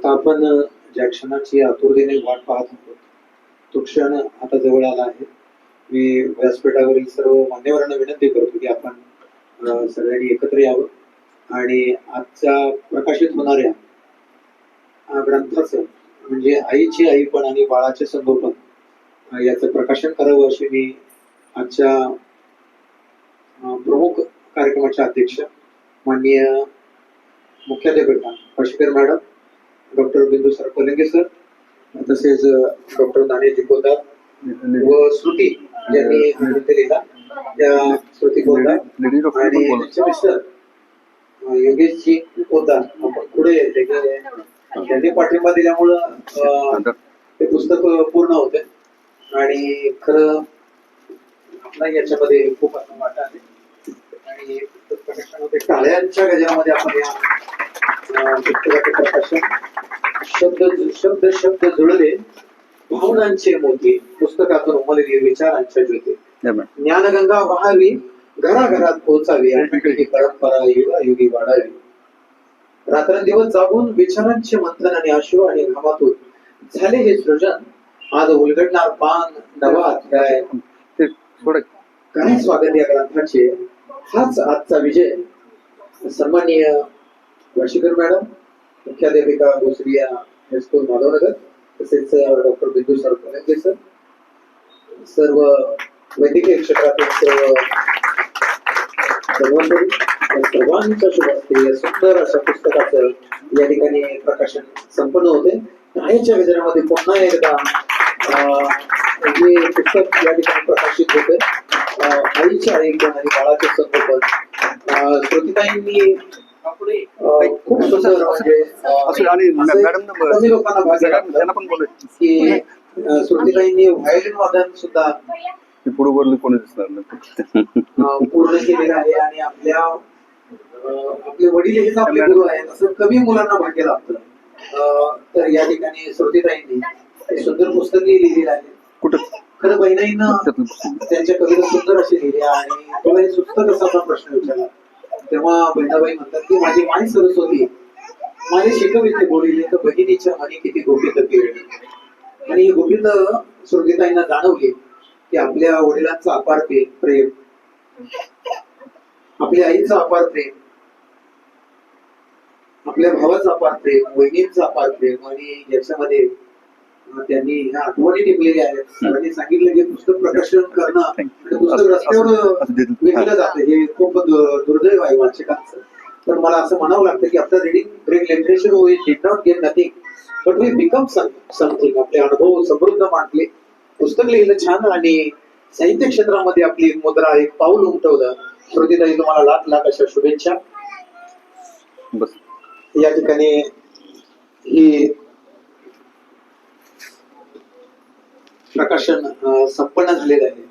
आता आपण ज्या क्षणाची आतुरतेने वाट पाहत होतो तो क्षण आता जवळ आला आहे. मी व्यासपीठावरील सर्व मान्यवरांना विनंती करतो की आपण सगळ्यांनी एकत्र यावं आणि आजच्या प्रकाशित होणाऱ्या ग्रंथाचं म्हणजे आईची आई पण आणि बाळाचे संगोपन याचं प्रकाशन करावं अशी मी आजच्या प्रमुख कार्यक्रमाच्या अध्यक्ष माननीय मुख्याध्यापिका Pashukar madam doctor Bindu sir Kolinge sir तसेच डॉक्टर दानेजी पोदार व श्रुती यांनी नृत्य लिहिला त्या श्रुती डॉक्टर आणि त्यांचे मिस्टर योगेशजी पोदार आपण पुढे त्यांनी पाठिंबा दिल्यामुळं ते पुस्तक पूर्ण होते. आणि खरं आपला याच्यामध्ये खूप असं वाटा आहे. आणि पुस्तक प्रकाशन होते टाळ्यांच्या गजरामध्ये आपण या पुस्तकाचे प्रकाशन शब्द शब्द शब्द जुळले. भावनांचे मोती. पुस्तकातून उमलली विचारांच्या ज्योती. ज्ञानगंगा वहावी घराघरात पोहोचावी आणि परंपरा युगायुगी वाढावी. रात्रंदिवस जागून विचारांचे मंथन आणि अश्रू आणि घामातून झाले हे सृजन. आज उलगडणार पान नवा अध्याय. काय स्वागत या ग्रंथाचे? हाच आजचा विजय. सन्माननीय वर्षीकर मॅडम मुख्याध्यापिका भोसरिया हायस्कूल माधवनगर तसेच doctor Bindu sir Kolanke sir. सर्व वैद्यकीय क्षेत्रातील सर्व सर्वांकडून सर्वांच्या शुभ असते या सुंदर अशा पुस्तकाचं या ठिकाणी प्रकाशन संपन्न होते. टाळ्याच्या गजरामध्ये पुन्हा एकदा अं, हे पुस्तक या ठिकाणी प्रकाशित होते. आईच्या ऐकून आणि बाळाचे संगोपन. अं, श्रुतिताईंनी खूप सुंदर म्हणजे असं आणि असे मॅडम. त्यांना पण की व्हायोलिन वादन सुद्धा ते पुढे बोलले कोणी दिसणार नाही. अं, पूर्ण केलेलं आहे आणि आपल्या आपले वडील आपले गुरु आहेत. असं कमी मुलांना भाग्य लागतं. अं, तर या ठिकाणी श्रुतिताईंनी हे सुंदर पुस्तकही लिहिलेलं आहे. कुठं? खरं पुस्तक. त्यांच्या कविता सुंदर अशी लिहिल्या आणि तुला हे सुस्त कसा प्रश्न विचारला. तेव्हा बहिणाबाई म्हणतात की माझी माय सरस्वती माझे शिकविते बोलिले तर बहिणीच्या मनी किती गोपित केली आणि ही गोपित स्वर्गीताईंना जाणवली की आपल्या वडिलांचं अपार प्रे- प्रेम. आपल्या आईचं अपार प्रेम. आपल्या भावाचं अपार प्रेम वहिनींचं अपार प्रेम. आणि याच्यामध्ये त्यांनी ह्या आठवणी टिपलेल्या आहेत. सरांनी सांगितलं की पुस्तक प्रकाशन करणं आणि पुस्तक रस्त्यावर. विकलं जातं. हे. खूप दुर्दैव आहे वाचकांचं. तर मला असं म्हणावं लागतं की after reading great literature we did not get nothing but we become something आपले अनुभव समृद्ध मांडले. पुस्तक लिहिलं छान आणि साहित्य क्षेत्रामध्ये आपली एक मुद्रा एक पाऊल उमटवलं. श्रुतीताई तुम्हाला लाख लाख अशा शुभेच्छा. या ठिकाणी ही प्रकाशन संपन्न झालेलं आहे.